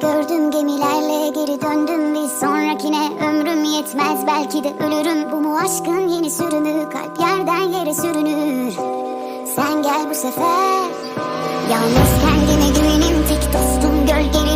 gördüm gemilerle geri döndüm Bir sonrakine ömrüm yetmez. Belki de ölürüm. Bu mu aşkın yeni sürümü kalp yerden yere sürünür. Sen gel bu sefer. Yalnız kendime güvenim tek dostum vur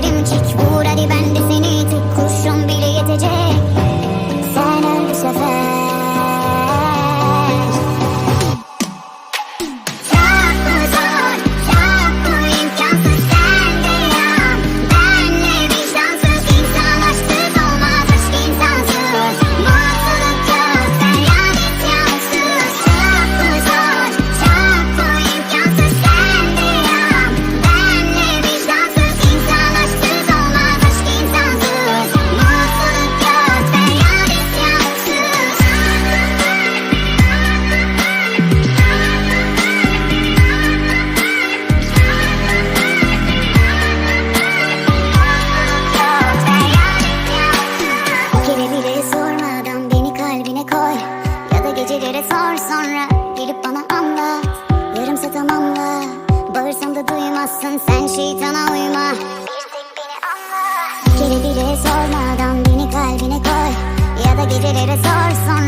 şeytana uyma. Geri bile sormadan beni kalbine koy. Ya da gecelere sorsan